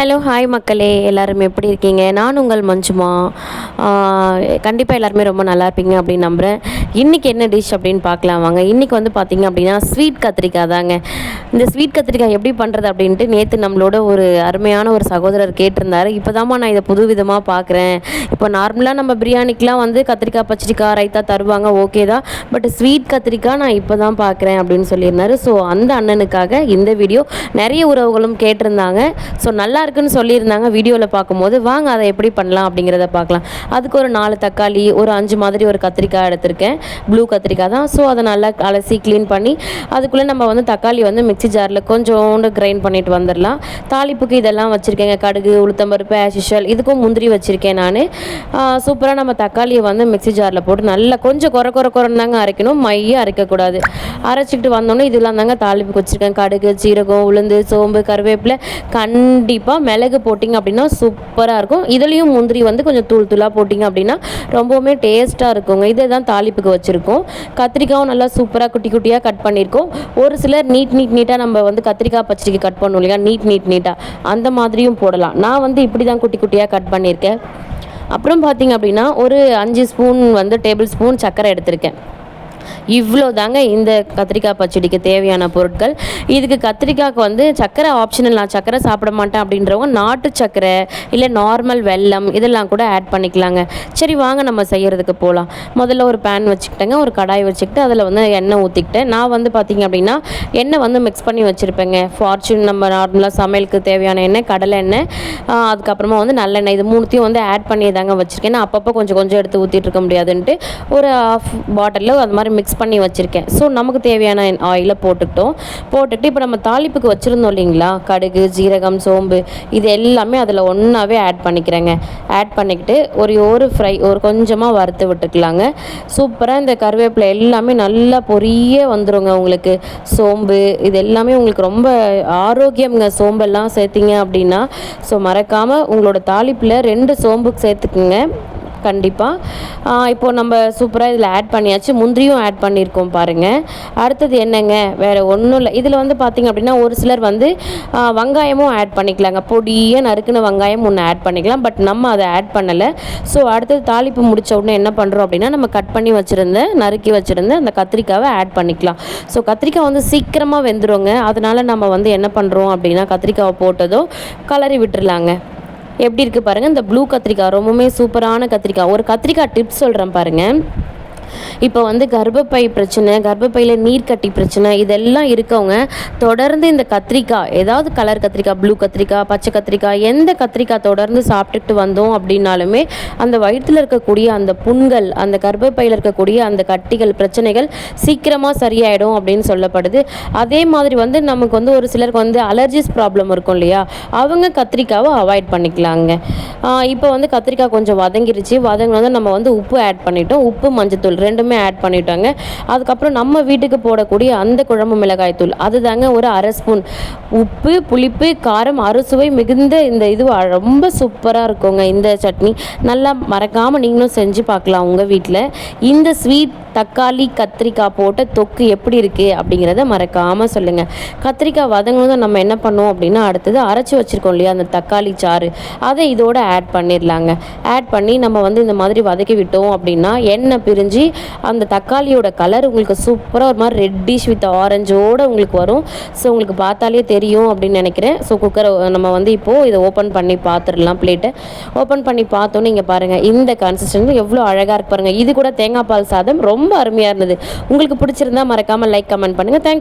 Hello hi மக்களே. எல்லோரும் எப்படி இருக்கீங்க? நான் உங்கள் மஞ்சுமா. கண்டிப்பாக எல்லாருமே ரொம்ப நல்லா இருப்பீங்க அப்படின்னு நம்புகிறேன் இன்றைக்கி என்ன டிஷ் அப்படின்னு பார்க்கலாம் வாங்க. இன்றைக்கி வந்து பார்த்திங்க அப்படின்னா ஸ்வீட் கத்திரிக்காய் தாங்க. இந்த ஸ்வீட் கத்திரிக்காய் எப்படி பண்ணுறது அப்படின்ட்டு நேற்று நம்மளோட ஒரு அருமையான ஒரு சகோதரர் கேட்டிருந்தார். இப்போ நான் இதை புது விதமாக பார்க்குறேன். இப்போ நார்மலாக நம்ம பிரியாணிக்கெலாம் வந்து கத்திரிக்காய் பச்சரிக்காய் ரைத்தா தருவாங்க. ஓகே தான். பட் ஸ்வீட் கத்திரிக்காய் நான் இப்போ தான் பார்க்குறேன் அப்படின்னு சொல்லியிருந்தாரு. ஸோ அந்த அண்ணனுக்காக இந்த வீடியோ நிறைய உறவுகளும் கேட்டிருந்தாங்க. ஸோ நல்லா இருக்குன்னு சொல்லியிருந்தாங்க. வீடியோவில் பார்க்கும்போது வாங்க அதை எப்படி பண்ணலாம்? அப்படிங்கிறத பார்க்கலாம். அதுக்கு ஒரு நாலு தக்காளி ஒரு அஞ்சு மாதிரி ஒரு கத்திரிக்காய் எடுத்திருக்கேன். ப்ளூ கத்திரிக்காய் தான். ஸோ அதை நல்லா அலசி க்ளீன் பண்ணி அதுக்குள்ளே நம்ம வந்து தக்காளி வந்து மிக்சி ஜாரில் கொஞ்சோண்டு கிரைண்ட் பண்ணிட்டு வந்துடலாம். தாளிப்புக்கு இதெல்லாம் வச்சுருக்கேங்க. கடுகு உளுத்தம்பருப்பு ஆஷிஷல் இதுக்கும் முந்திரி வச்சுருக்கேன் நான். சூப்பராக நம்ம தக்காளியை வந்து மிக்சி ஜாரில் போட்டு நல்லா கொஞ்சம் குறை குறை குறைன்னு தாங்க அரைக்கணும். மைய அரைக்கக்கூடாது. அரைச்சிக்கிட்டு வந்தோன்னே இதெல்லாம் தாங்க தாளிப்புக்கு வச்சுருக்கேன். கடுகு சீரகம் உளுந்து சோம்பு கருவேப்பிலை. கண்டிப்பாக மிளகு போட்டிங்க அப்படின்னா சூப்பராக இருக்கும். இதுலேயும் முந்திரி வந்து கொஞ்சம் தூள் தூளாக போட்டிங்க அப்படின்னா ரொம்பவுமே டேஸ்ட்டாக இருக்குங்க. இதை தான் தாளிப்புக்கு வச்சுருக்கோம். கத்திரிக்காயும் நல்லா சூப்பராக குட்டி குட்டியாக கட் பண்ணியிருக்கோம். ஒரு சிலர் நீட் நீட் நீட்டாக நம்ம வந்து கத்திரிக்காய் பச்சடிக்கு கட் பண்ணுவோம் இல்லையா? நீட் நீட் நீட்டாக அந்த மாதிரியும் போடலாம். நான் வந்து இப்படி தான் குட்டி குட்டியாக கட் பண்ணியிருக்கேன். அப்புறம் பார்த்திங்க அப்படின்னா ஒரு அஞ்சு ஸ்பூன் வந்து டேபிள் ஸ்பூன் சர்க்கரை எடுத்திருக்கேன். இவ்வளோ தாங்க இந்த கத்திரிக்காய் பச்சடிக்கு தேவையான பொருட்கள். இதுக்கு கத்திரிக்காய்க்கு வந்து சக்கரை ஆப்ஷனல் நான் சக்கரை சாப்பிட மாட்டேன் அப்படின்றவங்க நாட்டு சக்கரை இல்லை நார்மல் வெல்லம் இதெல்லாம் கூட ஆட் பண்ணிக்கலாங்க. சரி வாங்க நம்ம செய்கிறதுக்கு போகலாம் முதல்ல ஒரு பேன் வச்சுக்கிட்டேங்க ஒரு கடாய் வச்சுக்கிட்டு அதில் வந்து எண்ணெய் ஊற்றிக்கிட்டேன் நான் வந்து பார்த்திங்க அப்படின்னா எண்ணெய் வந்து மிக்ஸ் பண்ணி வச்சுருப்பேங்க. ஃபார்ச்சூன் நம்ம நார்மலாக சமையலுக்கு தேவையான எண்ணெய் கடலை எண்ணெய் அதுக்கப்புறமா வந்து நல்லெண்ணெய் இது மூணுத்தையும் வந்து ஆட் பண்ணி தாங்க வச்சுருக்கேன். நான் அப்பப்போ கொஞ்சம் கொஞ்சம் எடுத்து ஊற்றிட்டு இருக்க முடியாதுன்ட்டு ஒரு ஆஃப் பாட்டிலில் அது மாதிரி மிக்ஸ் பண்ணி வச்சுருக்கேன். ஸோ நமக்கு தேவையான ஆயிலை போட்டுக்கிட்டோம். போட்டுக்கிட்டு இப்போ நம்ம தாளிப்புக்கு வச்சுருந்தோம் இல்லைங்களா? கடுகு ஜீரகம் சோம்பு இது எல்லாமே அதில் ஒன்றாவே ஆட் பண்ணிக்கிறேங்க. ஆட் பண்ணிக்கிட்டு ஒரு ஒரு ஃப்ரை ஒரு கொஞ்சமாக வறுத்து விட்டுக்கலாங்க. சூப்பராக இந்த கருவேப்பிலை எல்லாமே நல்லா பொரிய வந்துடுங்க உங்களுக்கு. சோம்பு இது எல்லாமே உங்களுக்கு ரொம்ப ஆரோக்கியம்ங்க. சோம்பெல்லாம் சேர்த்திங்க அப்படின்னா ஸோ மறக்காமல் உங்களோட தாளிப்பில் ரெண்டு சோம்புக்கு சேர்த்துக்குங்க. கண்டிப்பாக இப்போது நம்ம சூப்பராக இதில் ஆட் பண்ணியாச்சு. முந்திரியும் ஆட் பண்ணியிருக்கோம் பாருங்கள் அடுத்தது என்னங்க? வேறு ஒன்றும் இல்லை. இதில் வந்து பார்த்திங்க அப்படின்னா ஒரு சிலர் வந்து வெங்காயமும் ஆட் பண்ணிக்கலாங்க. பொடியாக நறுக்குன வெங்காயம் ஒன்று ஆட் பண்ணிக்கலாம். பட் நம்ம அதை ஆட் பண்ணலை. ஸோ அடுத்தது தாளிப்பு முடித்த உடனே என்ன பண்ணுறோம் அப்படின்னா நம்ம கட் பண்ணி வச்சுருந்த நறுக்கி வச்சுருந்த அந்த கத்திரிக்காவை ஆட் பண்ணிக்கலாம். ஸோ கத்திரிக்காய் வந்து சீக்கிரமாக வெந்துருங்க. அதனால் நம்ம வந்து என்ன பண்ணுறோம் அப்படின்னா கத்திரிக்காவை போட்டதும் கலரி விட்டுருலாங்க எப்படி இருக்குது பாருங்கள் இந்த ப்ளூ கத்திரிக்காய் ரொம்பவுமே சூப்பரான கத்திரிக்காய். ஒரு கத்திரிக்காய் டிப்ஸ் சொல்கிறேன் பாருங்கள் இப்போ வந்து கர்ப்பப்பை பிரச்சனை கர்ப்பப்பையில் நீர்க்கட்டி பிரச்சனை இதெல்லாம் இருக்கவங்க தொடர்ந்து இந்த கத்திரிக்காய் ஏதாவது கலர் கத்திரிக்காய் ப்ளூ கத்திரிக்காய் பச்சை கத்திரிக்காய் எந்த கத்திரிக்காய் தொடர்ந்து சாப்பிட்டுட்டு வந்தோம் அப்படின்னாலுமே அந்த வயிற்றில் இருக்கக்கூடிய அந்த புண்கள் அந்த கர்ப்பப்பையில் இருக்கக்கூடிய அந்த கட்டிகள் பிரச்சனைகள் சீக்கிரமாக சரியாயிடும் அப்படின்னு சொல்லப்படுது. அதே மாதிரி வந்து நமக்கு வந்து ஒரு சிலருக்கு வந்து அலர்ஜிஸ் ப்ராப்ளம் இருக்கும் இல்லையா? அவங்க கத்திரிக்காவை அவாய்ட் பண்ணிக்கலாங்க. இப்போ வந்து கத்திரிக்காய் கொஞ்சம் வதங்கிருச்சு. வதங்கினது நம்ம வந்து உப்பு ஆட் பண்ணிட்டோம். உப்பு மஞ்சத்தூள் ரெண்டுமே ஆட் பண்ணிவிட்டாங்க அதுக்கப்புறம் நம்ம வீட்டுக்கு போடக்கூடிய அந்த குழம்பு மிளகாய் தூள். அது தாங்க ஒரு அரை ஸ்பூன் உப்பு புளிப்பு காரம் அறுசுவை மிகுந்த இந்த இது ரொம்ப சூப்பராக இருக்குங்க இந்த சட்னி. நல்லா மறக்காமல் நீங்களும் செஞ்சு பார்க்கலாம் உங்கள் வீட்டில் இந்த ஸ்வீட் தக்காளி கத்திரிக்காய் போட்ட தொக்கு எப்படி இருக்குது அப்படிங்கிறத மறக்காமல் சொல்லுங்கள் கத்திரிக்காய் வதங்கணும் நம்ம என்ன பண்ணுவோம் அப்படின்னா அடுத்தது அரைச்சி வச்சுருக்கோம் இல்லையா அந்த தக்காளி சாறு. அதை இதோட ஆட் பண்ணிடலாங்க. ஆட் பண்ணி நம்ம வந்து இந்த மாதிரி வதக்கி விட்டோம் அப்படின்னா எண்ணெய் பிரிஞ்சு அந்த தக்காளியோட கலர் உங்களுக்கு சூப்பராக ஒரு மாதிரி ரெட்டிஷ் வித் ஆரஞ்சோடு உங்களுக்கு வரும். ஸோ உங்களுக்கு பார்த்தாலே தெரியும் அப்படின்னு நினைக்கிறேன். ஸோ குக்கரை நம்ம வந்து இப்போது இதை ஓப்பன் பண்ணி பார்த்துடலாம் பிளேட்டை ஓப்பன் பண்ணி பார்த்தோன்னே இங்கே பாருங்கள் இந்த கன்சிஸ்டன்சி எவ்வளோ அழகாக இருக்கு பாருங்கள் இது கூட தேங்காய் பால் சாதம் ரொம்ப ரொம்ப அருமையாக இருந்தது. உங்களுக்கு பிடிச்சிருந்தா மறக்காமல் லைக் கமெண்ட் பண்ணுங்கள் தேங்க்யூ